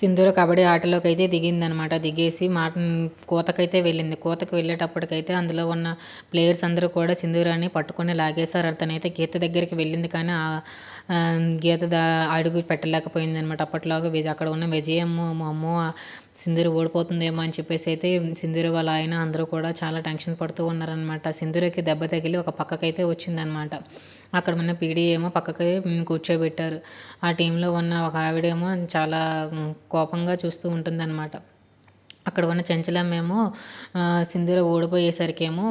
సింధూర కబడ్డీ ఆటలోకి అయితే దిగిందనమాట. దిగేసి మాట కోతకైతే వెళ్ళింది. కోతకు వెళ్ళేటప్పటికైతే అందులో ఉన్న ప్లేయర్స్ అందరూ కూడా సింధూరాన్ని పట్టుకొని లాగేశారు. అతనైతే గీత దగ్గరికి వెళ్ళింది కానీ గీత అడుగు పెట్టలేకపోయింది అనమాట అప్పట్లాగా విజయ అక్కడ ఉన్న విజయమ్మ మా అమ్మ సింధూరు ఓడిపోతుందేమో అని చెప్పేసి అయితే సింధూరు వాళ్ళ ఆయన అందరూ కూడా చాలా టెన్షన్ పడుతూ ఉన్నారనమాట సింధూరుకి దెబ్బ తగిలి ఒక పక్కకైతే వచ్చిందనమాట అక్కడ ఉన్న పీడీ ఏమో పక్కకి కూర్చోబెట్టారు. ఆ టీంలో ఉన్న ఒక ఆవిడేమో చాలా కోపంగా చూస్తూ ఉంటుందన్నమాట. అక్కడ ఉన్న చెంచలమ్మేమో సింధూర ఓడిపోయేసరికేమో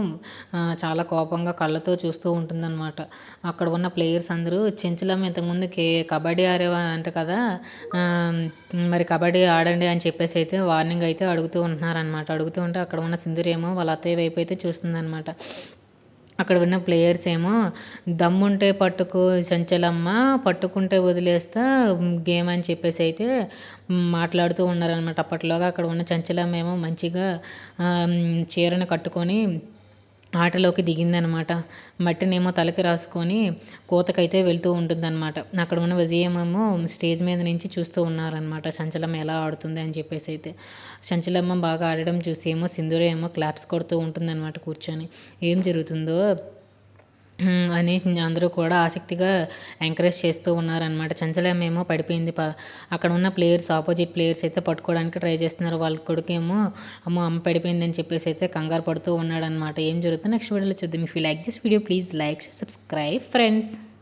చాలా కోపంగా కళ్ళతో చూస్తూ ఉంటుందన్నమాట. అక్కడ ఉన్న ప్లేయర్స్ అందరూ చెంచలమ్మ ఇంతకుముందు కే కబడ్డీ ఆడేవా అంట కదా మరి కబడ్డీ ఆడండి అని చెప్పేసి అయితే వార్నింగ్ అయితే అడుగుతూ ఉంటున్నారనమాట అడుగుతూ ఉంటే అక్కడ ఉన్న సింధూరేమో వాళ్ళ అత్తయ్య వైపు అయితే చూస్తుందన్నమాట. అక్కడ ఉన్న ప్లేయర్స్ ఏమో దమ్ముంటే పట్టుకో చంచలమ్మ పట్టుకుంటే వదిలేస్తా గేమ్ అని చెప్పేసి అయితే మాట్లాడుతూ ఉన్నారనమాట అప్పట్లోగా అక్కడ ఉన్న చంచలమ్మ ఏమో మంచిగా చీరను కట్టుకొని ఆటలోకి దిగిందనమాట. మట్టినేమో తలకి రాసుకొని కోతకైతే వెళ్తూ ఉంటుందన్నమాట అక్కడ ఉన్న విజయమేమో స్టేజ్ మీద నుంచి చూస్తూ ఉన్నారనమాట. చంచలమ్మ ఎలా ఆడుతుంది అని చెప్పేసి అయితే. చంచలమ్మ బాగా ఆడడం చూసి ఏమో సింధూర ఏమో క్లాప్స్ కొడుతూ ఉంటుందన్నమాట కూర్చొని. ఏం జరుగుతుందో అని అందరూ కూడా ఆసక్తిగా ఎంకరేజ్ చేస్తూ ఉన్నారనమాట చంచలమ్మ ఏమో పడిపోయింది ప. అక్కడ ఉన్న ప్లేయర్స్ ఆపోజిట్ ప్లేయర్స్ అయితే పట్టుకోవడానికి ట్రై చేస్తున్నారు. వాళ్ళ కొడుకేమో అమ్మ అమ్మ పడిపోయిందని చెప్పేసి అయితే కంగారు పడుతూ ఉన్నాడనమాట ఏం జరుగుతుందో నెక్స్ట్ వీడియోలో చూద్దాం. If you like this video please like subscribe friends